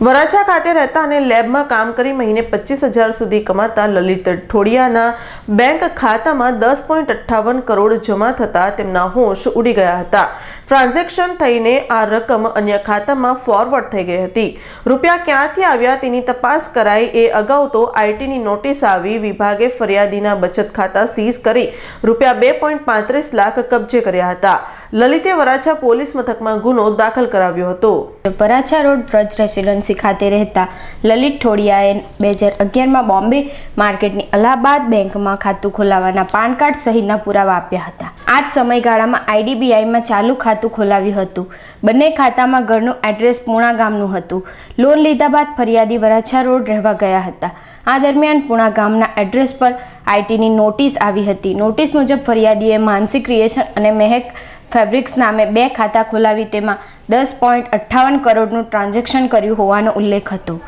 વરાછા ખાતે રહેતા અને લેબમાં કામ કરી મહિને પચીસ હજાર સુધી કમાતા લલિત ઠોડિયાના બેંક ખાતામાં દસ પોઈન્ટ અઠ્ઠાવન કરોડ જમા થતા તેમના હોશ ઉડી ગયા હતા. ટ્રાન્ઝેક્શન થઈને આ રકમ અન્ય ખાતામાં ફોરવર્ડ થઈ ગઈ હતી. રૂપિયા ક્યાંથી આવ્યા તેની તપાસ કરાઈ એ અગાઉ તો આઈટીની નોટિસ આવી. વિભાગે ફરિયાદીના બચત ખાતા સીઝ કરી રૂપિયા બે પોઈન્ટ પાંત્રીસ લાખ કબજે કર્યા હતા. લલિતે વરાછા પોલીસ મથકમાં ગુનો દાખલ કરાવ્યો હતો. વરાછા રોડ બ્રજ રેસિડેન્સી ખાતે રહેતા લલિત ઠોડિયાએ બે હજાર અગિયારમાં બોમ્બે માર્કેટની અલ્હાબાદ બેંકમાં ખાતું ખોલાવવાના પાન કાર્ડ સહિતના પુરાવા આપ્યા હતા. આ જ સમયગાળામાં આઈડીબીઆઈમાં ચાલુ ખાતું ખોલાવ્યું હતું. બંને ખાતામાં ઘરનું એડ્રેસ પૂણા ગામનું હતું. લોન લીધા બાદ ફરિયાદી વરાછા રોડ રહેવા ગયા હતા. આ દરમિયાન પૂણા ગામના એડ્રેસ પર આઈટીની નોટિસ આવી હતી. નોટિસ મુજબ ફરિયાદીએ માનસી ક્રિએશન અને મહેક ફેબ્રિક્સ નામે બે ખાતા ખોલાવી તેમાં દસ પોઈન્ટ અઠ્ઠાવન કરોડનું ટ્રાન્ઝેક્શન કર્યું હોવાનો ઉલ્લેખ હતો.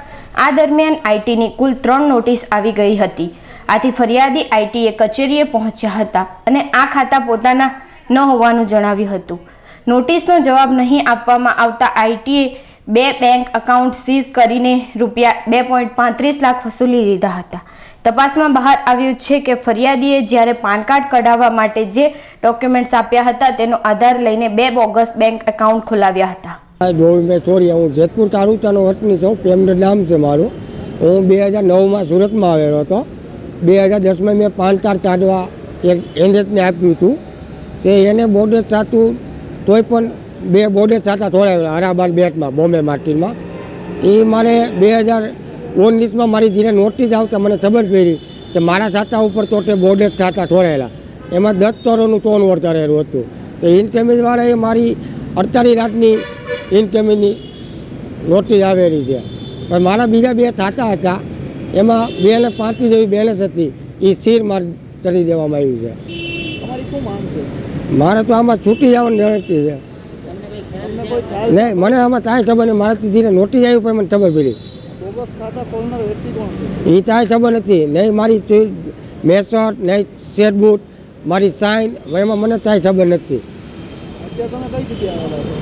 આ દરમિયાન આઈટીની કુલ ત્રણ નોટિસ આવી ગઈ હતી. આથી ફરિયાદી આઈટીએ કચેરીએ પહોંચ્યા હતા અને આ ખાતા પોતાના ન હોવાનું જણાવ્યું હતું. નોટિસનો જવાબ નહીં આપવામાં આવતા આઈટીએ બે બેંક એકાઉન્ટ સીઝ કરીને રૂપિયા બે પોઈન્ટ પાંત્રીસ લાખ વસૂલી લીધા હતા. તપાસમાં બહાર આવ્યું છે કે ફરિયાદીએ જ્યારે પાન કાર્ડ કઢાવવા માટે જે ડોક્યુમેન્ટ્સ આપ્યા હતા તેનો આધાર લઈને બે બોગસ બેંક એકાઉન્ટ ખોલાવ્યા હતા. ગોવિંદભાઈ ચોરિયા હું જેતપુર તાલુકાનો વતની છું પેમડ નામ છે મારું. હું બે હજાર નવમાં સુરતમાં આવેલો હતો. બે હજાર દસમાં મેં પાન કાર્ડ કાઢવા એનએચને આપ્યું હતું. તે એને બોર્ડર થતું તોય પણ બે બોર્ડે થતા થોડા હરાબાદ બેટમાં, બોમ્બે માર્કેટમાં એ મારે બે હજાર ઓગણીસમાં મારી જીને નોટિસ આવતા મને ખબર પડી કે મારા છાતા ઉપર તો તે જ છાતા થોડાયેલા એમાં દસ તોરોનું ટોન વળતા રહેલું હતું. તો ઇન્કમેજવાળાએ મારી અડતાલીસ લાખની ઇન્કમની નોટિસ આવેલી છે. પણ મારા બીજા બે થાતા હતા, એમાં બે ને પાંત્રીસ જેવી બેલેન્સ હતી એ સ્થિર માર કરી દેવામાં આવ્યું છે. તમારી શું માંગ છે? મારે તો આમાં છૂટી જવાની નડતી છે. નહીં મને આમાં તાય ખબર નહીં. મારાથી જીને નોટિસ આવી પણ મને ખબર પડી. બોગસ ખાતા ખોલનાર વ્યક્તિ કોણ છે? એ તાય ખબર નથી. નહીં મારી મેસર નહીં શેરબૂટ મારી સાઇન એમાં મને તાય ખબર નથી. અત્યારે તમે કઈ જગ્યાએ આવેલા છો?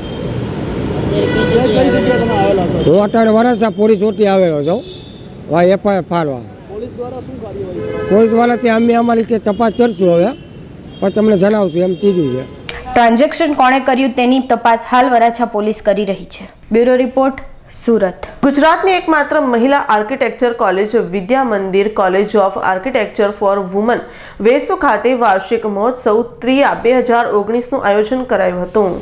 કઈ જગ્યાએ તમે આવેલા છો? હું અટાણે વરસા પોલીસ ઓટી આવેલો છું. એફઆઈઆર ફાળવા. પોલીસ દ્વારા ત્યાં અમે અમારી તપાસ કરશું હવે. પણ તમને જણાવશું, એમ કીધું છે. ટ્રાન્ઝેક્શન કોણે કર્યું તેની તપાસ હાલ વરાછા પોલીસ કરી રહી છે. Bureau report Surat. ગુજરાતની એકમાત્ર મહિલા architecture college Vidya Mandir college of architecture for woman Vesu ખાતે વાર્ષિક મહોત્સવ ત્રિયા બે હજાર ઓગણીસનું આયોજન કરાયું હતું.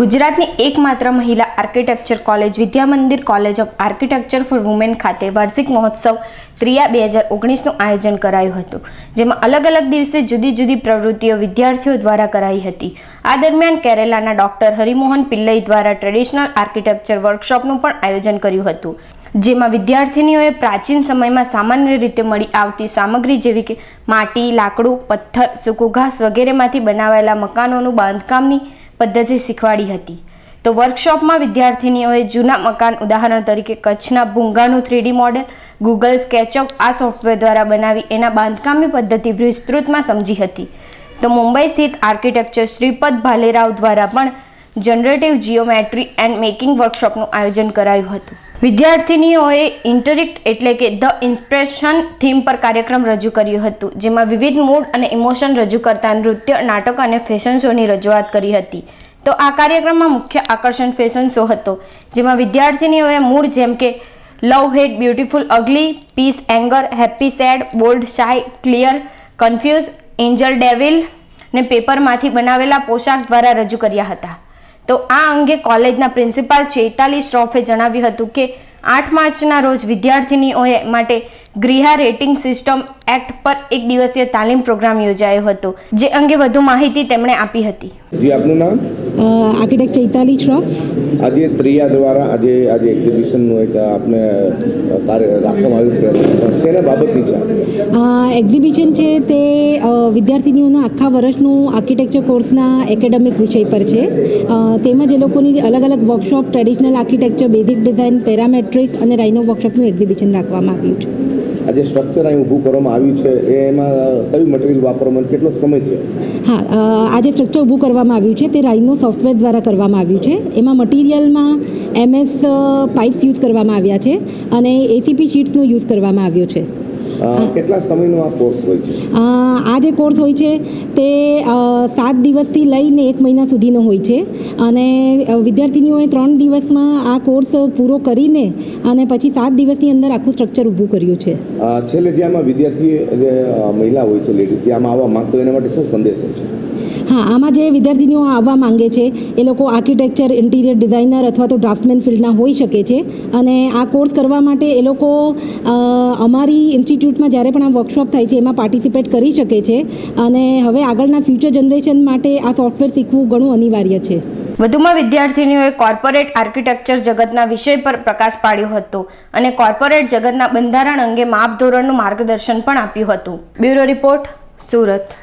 ગુજરાતની એકમાત્ર મહિલા architecture college Vidyamandir college of architecture for women ખાતે વાર્ષિક મહોત્સવ ત્રિયા બે હજાર ઓગણીસનું આયોજન કરાયું હતું, જેમાં અલગ અલગ દિવસે જુદી જુદી પ્રવૃત્તિઓ વિદ્યાર્થીઓ દ્વારા કરાઈ હતી. આ દરમિયાન કેરેલાના ડોક્ટર હરિમોહન પિલ્લઈ દ્વારા ટ્રેડિશનલ આર્કિટેક્ચર વર્કશોપનું પણ આયોજન કર્યું હતું. જેમાં વિદ્યાર્થિનીઓએ પ્રાચીન સમયમાં સામાન્ય રીતે મળી આવતી સામગ્રી જેવી કે માટી, લાકડું, પથ્થર, સૂકું ઘાસ વગેરેમાંથી બનાવાયેલા મકાનોનું બાંધકામની પદ્ધતિ શીખવાડી હતી. તો વર્કશોપમાં વિદ્યાર્થિનીઓએ જૂના મકાન ઉદાહરણ તરીકે કચ્છના ભૂંગાનું three D model, Google SketchUp આ સોફ્ટવેર દ્વારા બનાવી એના બાંધકામની પદ્ધતિ વિસ્તૃતમાં સમજી હતી. તો મુંબઈ સ્થિત આર્કિટેક્ચર શ્રીપદ ભાલેરાવ દ્વારા પણ જનરેટિવ જીઓમેટ્રી એન્ડ મેકિંગ વર્કશોપનું આયોજન કરાયું હતું. વિદ્યાર્થિનીઓએ ઇન્ટરિક્ટ એટલે કે ધ ઇન્સ્પિરેશન થીમ પર કાર્યક્રમ રજૂ કર્યું હતું, જેમાં વિવિધ મૂડ અને ઇમોશન રજૂ કરતા નૃત્ય, નાટક અને ફેશન શોની રજૂઆત કરી હતી. તો આ કાર્યક્રમમાં મુખ્ય આકર્ષણ ફેશન શો હતો, જેમાં વિદ્યાર્થિનીઓએ મૂડ જેમ કે love, hate, beautiful, ugly, peace, anger happy sad, bold shy clear, confuse, angel, devil ને પેપરમાંથી બનાવેલા પોશાક દ્વારા રજૂ કર્યા હતા. તો આ અંગે કોલેજના પ્રિન્સિપાલ ચેતાલી શ્રોફે જણાવ્યું હતું કે આઠ માર્ચના રોજ વિદ્યાર્થિનીઓએ માટે ગ્રીહા રેટિંગ સિસ્ટમ એક્ટ પર એક દિવસીય તાલીમ પ્રોગ્રામ યોજાયો હતો, જે અંગે વધુ માહિતી તેમણે આપી હતી. આપનું નામ? આર્કિટેક્ટ ચૈતાલી શ્રોફ. આજે ત્રિયા દ્વારા આજે આજે એક્ઝિબિશનનું એક આપને કાર્ય રાખવામાં આવ્યું શેના બાબતની છે? એક્ઝિબિશન છે તે વિદ્યાર્થીનીઓનો આખા વર્ષનું આર્કિટેક્ચર કોર્સના એકેડેમિક વિષય પર છે. તેમજ એ લોકોની અલગ અલગ workshop traditional architecture basic design parametric અને રાઇનો વર્કશોપનું એક્ઝિબિશન રાખવામાં આવ્યું છે. આ જે સ્ટ્રક્ચર અહીં ઊભું કરવામાં આવ્યું છે એમાં કયું મટીરિયલ વાપરવામાં કેટલો સમય છે? હા આ જે સ્ટ્રક્ચર ઊભું કરવામાં આવ્યું છે, તે રાઈનો સોફ્ટવેર દ્વારા કરવામાં આવ્યું છે. એમાં મટીરિયલમાં એમએસ પાઇપ્સ યુઝ કરવામાં આવ્યા છે અને એસીપી શીટ્સનો યુઝ કરવામાં આવ્યો છે. કેટલા સમયનો આ કોર્સ હોય છે? આ જે કોર્સ હોય છે તે સાત દિવસથી લઈને એક મહિના સુધીનો હોય છે. અને વિદ્યાર્થીનીઓએ ત્રણ દિવસમાં આ કોર્સ પૂરો કરીને અને પછી સાત દિવસની અંદર આખું સ્ટ્રક્ચર ઊભું કર્યું છે. છેલ્લે જે આમાં વિદ્યાર્થી મહિલા હોય છે લેડીઝ જે આમાં આવવા માંગતો એના માટે શું સંદેશ છે? હા, આમાં જે વિદ્યાર્થીનીઓ આવવા માંગે છે, એ લોકો આર્કિટેક્ચર ઇન્ટિરિયર ડિઝાઇનર અથવા તો ડ્રાફ્ટમેન ફિલ્ડના હોઈ શકે છે. અને આ કોર્સ કરવા માટે એ લોકો અમારી ઇન્સ્ટિટ્યૂટમાં જ્યારે પણ આ વર્કશોપ થાય છે, એમાં પાર્ટિસિપેટ કરી શકે છે. અને હવે આગળના ફ્યુચર જનરેશન માટે આ સોફ્ટવેર શીખવું ઘણું અનિવાર્ય છે. વધુમાં વિદ્યાર્થીનીઓએ કોર્પોરેટ આર્કિટેક્ચર જગતના વિષય પર પ્રકાશ પાડ્યો હતો અને કોર્પોરેટ જગતના બંધારણ અંગે માપધોરણનું માર્ગદર્શન પણ આપ્યું હતું. Bureau report, Surat.